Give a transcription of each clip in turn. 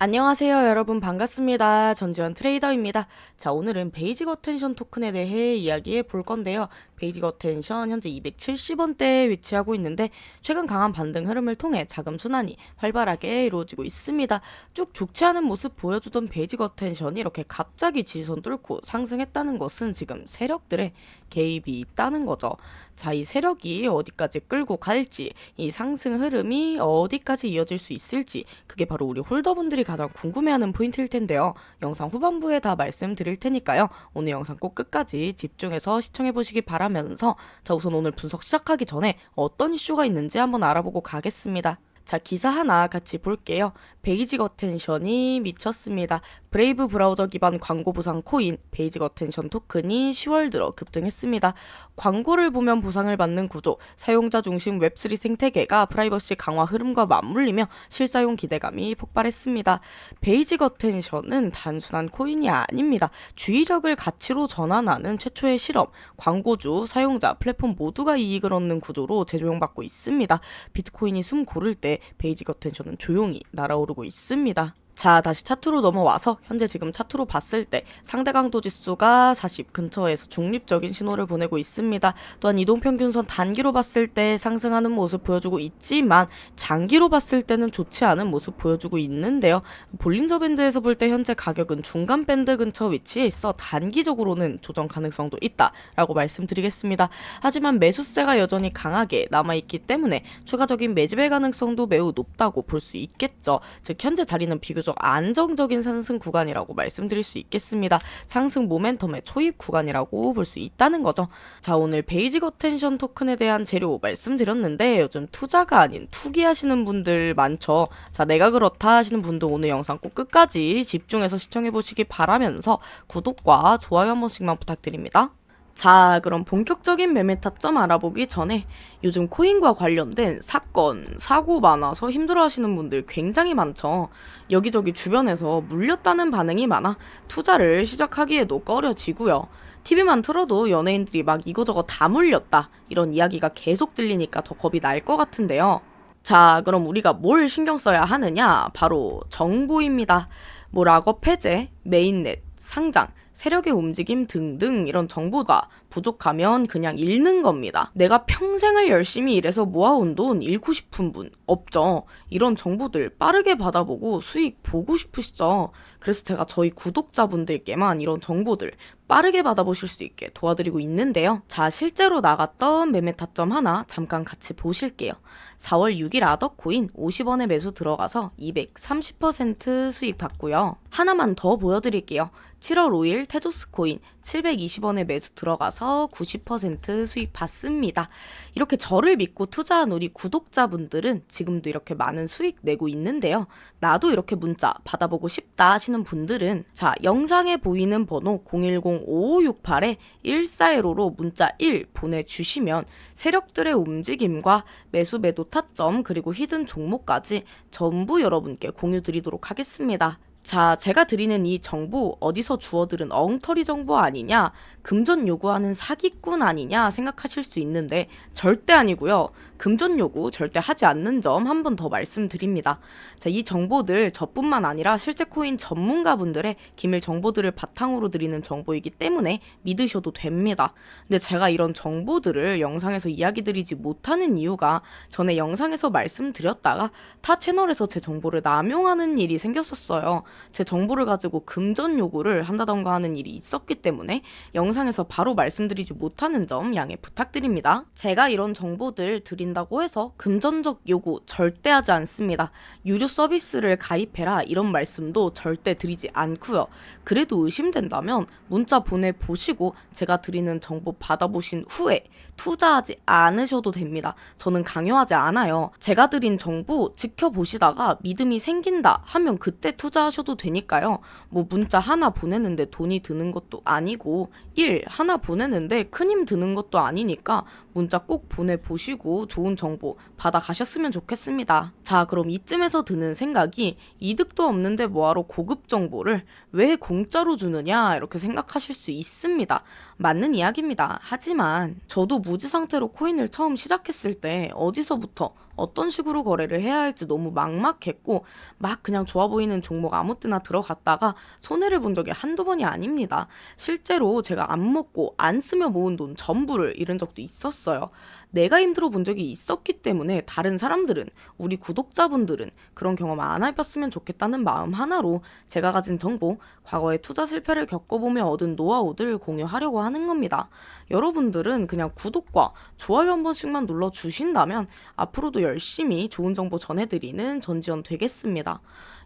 안녕하세요 여러분 반갑습니다. 전지현 트레이더입니다. 자 오늘은 베이직 어텐션 토큰에 대해 이야기해 볼 건데요. 베이직 어텐션 현재 270원대에 위치하고 있는데 최근 강한 반등 흐름을 통해 자금 순환이 활발하게 이루어지고 있습니다. 쭉 좋지 않은 모습 보여주던 베이직 어텐션이 이렇게 갑자기 지선 뚫고 상승했다는 것은 지금 세력들의 개입이 있다는 거죠. 자, 이 세력이 어디까지 끌고 갈지, 이 상승 흐름이 어디까지 이어질 수 있을지, 그게 바로 우리 홀더분들이 가장 궁금해하는 포인트일 텐데요. 영상 후반부에 다 말씀드릴 테니까요. 오늘 영상 꼭 끝까지 집중해서 시청해 보시기 바라면서 자, 우선 오늘 분석 시작하기 전에 어떤 이슈가 있는지 한번 알아보고 가겠습니다. 자, 기사 하나 같이 볼게요. 베이직 어텐션이 미쳤습니다. 브레이브 브라우저 기반 광고 보상 코인 베이직 어텐션 토큰이 10월 들어 급등했습니다. 광고를 보면 보상을 받는 구조, 사용자 중심 웹3 생태계가 프라이버시 강화 흐름과 맞물리며 실사용 기대감이 폭발했습니다. 베이직 어텐션은 단순한 코인이 아닙니다. 주의력을 가치로 전환하는 최초의 실험, 광고주, 사용자, 플랫폼 모두가 이익을 얻는 구조로 재조명받고 있습니다. 비트코인이 숨 고를 때 베이직 어텐션은 조용히 날아오르고 있습니다. 자, 다시 차트로 넘어와서 현재 지금 차트로 봤을 때 상대 강도 지수가 40 근처에서 중립적인 신호를 보내고 있습니다. 또한 이동평균선 단기로 봤을 때 상승하는 모습 보여주고 있지만 장기로 봤을 때는 좋지 않은 모습 보여주고 있는데요. 볼린저 밴드에서 볼 때 현재 가격은 중간 밴드 근처 위치에 있어 단기적으로는 조정 가능성도 있다라고 말씀드리겠습니다. 하지만 매수세가 여전히 강하게 남아있기 때문에 추가적인 매집의 가능성도 매우 높다고 볼 수 있겠죠. 즉 현재 자리는 비교적 비교적 안정적인 상승 구간이라고 말씀드릴 수 있겠습니다. 상승 모멘텀의 초입 구간이라고 볼 수 있다는 거죠. 자, 오늘 베이직 어텐션 토큰에 대한 재료 말씀드렸는데 요즘 투자가 아닌 투기하시는 분들 많죠. 자, 내가 그렇다 하시는 분도 오늘 영상 꼭 끝까지 집중해서 시청해 보시기 바라면서 구독과 좋아요 한 번씩만 부탁드립니다. 자, 그럼 본격적인 매매 타점 알아보기 전에 요즘 코인과 관련된 사건, 사고 많아서 힘들어 하시는 분들 굉장히 많죠. 여기저기 주변에서 물렸다는 반응이 많아 투자를 시작하기에도 꺼려지고요. TV만 틀어도 연예인들이 막 이거저거 다 물렸다. 이런 이야기가 계속 들리니까 더 겁이 날 것 같은데요. 자, 그럼 우리가 뭘 신경 써야 하느냐? 바로 정보입니다. 뭐 락업 해제, 메인넷, 상장, 세력의 움직임 등등 이런 정보가 부족하면 그냥 잃는 겁니다. 내가 평생을 열심히 일해서 모아온 돈 잃고 싶은 분 없죠. 이런 정보들 빠르게 받아보고 수익 보고 싶으시죠. 그래서 제가 저희 구독자분들께만 이런 정보들 빠르게 받아보실 수 있게 도와드리고 있는데요. 자, 실제로 나갔던 매매 타점 하나 잠깐 같이 보실게요. 4월 6일 아더코인 50원에 매수 들어가서 230% 수익 받고요. 하나만 더 보여드릴게요. 7월 5일 테조스 코인 720원에 매수 들어가서 90% 수익 받습니다. 이렇게 저를 믿고 투자한 우리 구독자분들은 지금도 이렇게 많은 수익 내고 있는데요. 나도 이렇게 문자 받아보고 싶다 하시는 분들은 자, 영상에 보이는 번호 010-5568에 1415로 문자 1 보내주시면 세력들의 움직임과 매수 매도 타점 그리고 히든 종목까지 전부 여러분께 공유 드리도록 하겠습니다. 자, 제가 드리는 이 정보 어디서 주워들은 엉터리 정보 아니냐, 금전 요구하는 사기꾼 아니냐 생각하실 수 있는데 절대 아니고요. 금전 요구 절대 하지 않는 점 한 번 더 말씀드립니다. 자, 이 정보들 저뿐만 아니라 실제 코인 전문가분들의 기밀 정보들을 바탕으로 드리는 정보이기 때문에 믿으셔도 됩니다. 근데 제가 이런 정보들을 영상에서 이야기 드리지 못하는 이유가 전에 영상에서 말씀드렸다가 타 채널에서 제 정보를 남용하는 일이 생겼었어요. 제 정보를 가지고 금전 요구를 한다던가 하는 일이 있었기 때문에 영상에서 바로 말씀드리지 못하는 점 양해 부탁드립니다. 제가 이런 정보들 드린다고 해서 금전적 요구 절대 하지 않습니다. 유료 서비스를 가입해라 이런 말씀도 절대 드리지 않고요. 그래도 의심된다면 문자 보내보시고 제가 드리는 정보 받아보신 후에 투자하지 않으셔도 됩니다. 저는 강요하지 않아요. 제가 드린 정보 지켜보시다가 믿음이 생긴다 하면 그때 투자 하셔도 되니까요. 뭐 문자 하나 보내는데 돈이 드는 것도 아니고 일 하나 보내는데 큰 힘 드는 것도 아니니까 문자 꼭 보내보시고 좋은 정보 받아가셨으면 좋겠습니다. 자, 그럼 이쯤에서 드는 생각이 이득도 없는데 뭐하러 고급 정보를 왜 공짜로 주느냐 이렇게 생각하실 수 있습니다. 맞는 이야기입니다. 하지만 저도 무지 상태로 코인을 처음 시작했을 때 어디서부터 어떤 식으로 거래를 해야 할지 너무 막막했고 막 그냥 좋아 보이는 종목 아무 때나 들어갔다가 손해를 본 적이 한두 번이 아닙니다. 실제로 제가 안 먹고 안 쓰며 모은 돈 전부를 잃은 적도 있었어요. 내가 힘들어 본 적이 있었기 때문에 다른 사람들은 우리 구독자분들은 그런 경험 안 해봤으면 좋겠다는 마음 하나로 제가 가진 정보, 과거의 투자 실패를 겪어보며 얻은 노하우들 공유하려고 하는 겁니다. 여러분들은 그냥 구독과 좋아요 한 번씩만 눌러 주신다면 앞으로도 열심히 좋은 정보 전해드리는 전지현 되겠습니다.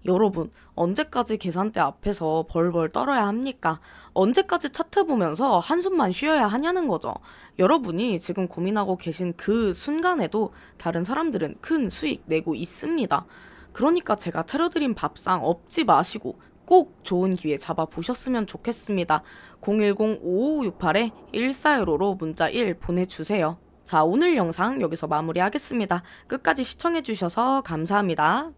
여러분, 언제까지 계산대 앞에서 벌벌 떨어야 합니까? 언제까지 차트 보면서 한숨만 쉬어야 하냐는 거죠. 여러분이 지금 고민하고 계신 그 순간에도 다른 사람들은 큰 수익 내고 있습니다. 그러니까 제가 차려드린 밥상 없지 마시고 꼭 좋은 기회 잡아보셨으면 좋겠습니다. 010-5568-1415로 문자 1 보내주세요. 자, 오늘 영상 여기서 마무리하겠습니다. 끝까지 시청해주셔서 감사합니다.